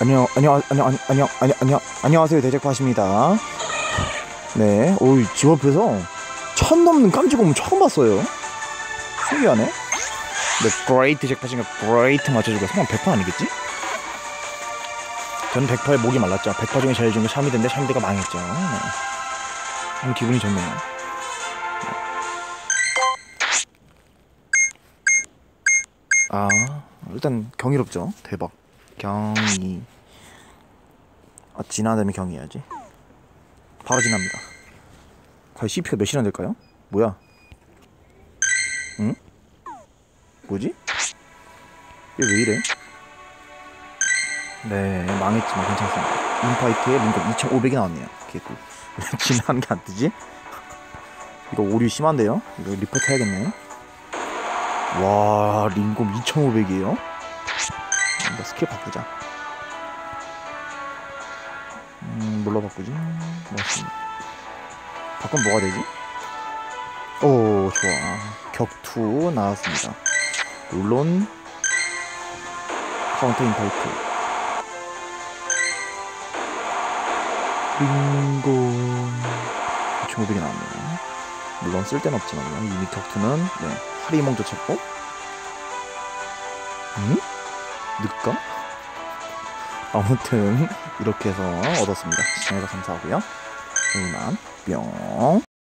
안녕 안녕 안녕 안녕 안녕 안녕 안녕 안녕하세요 대적파십니다. 네, 오이 집 앞에서 천 넘는 깜찍곰 처음 봤어요. 신기하네. 네, 그레이트 잭파신가 그레이트 맞춰주고 성공 100% 아니겠지? 저는 100%에 목이 말랐죠. 100% 중에 제일 좋은 게 샤미드인데 샤미드가 망했죠. 네. 오늘 기분이 좋네요. 아, 일단 경이롭죠. 대박. 경이. 아, 지나다면 경이야지. 바로 지납니다. 과연 CP가 몇이나 될까요? 뭐야? 응? 뭐지? 얘 왜 이래? 네, 망했지만 괜찮습니다. 인파이트에 링크 2,500이 나왔네요. 개꿀. 왜 지나가는 게 안 뜨지? 이거 오류 심한데요? 이거 리포트 해야겠네. 와, 링곰 2,500이에요? 일단 스킬 바꾸자. 음, 뭘로 바꾸지? 멋있습니다. 바꾸면 뭐가 되지? 오, 좋아. 격투 나왔습니다. 물론, 카운터 인파이트. 링곰 2,500이 나왔네요. 물론 쓸데는 없지만요. 이미 격투는, 네, 하리몽도 쳤고, 응? 늦까? 아무튼 이렇게 해서 얻었습니다. 시청해서 감사하고요. 이만 뿅.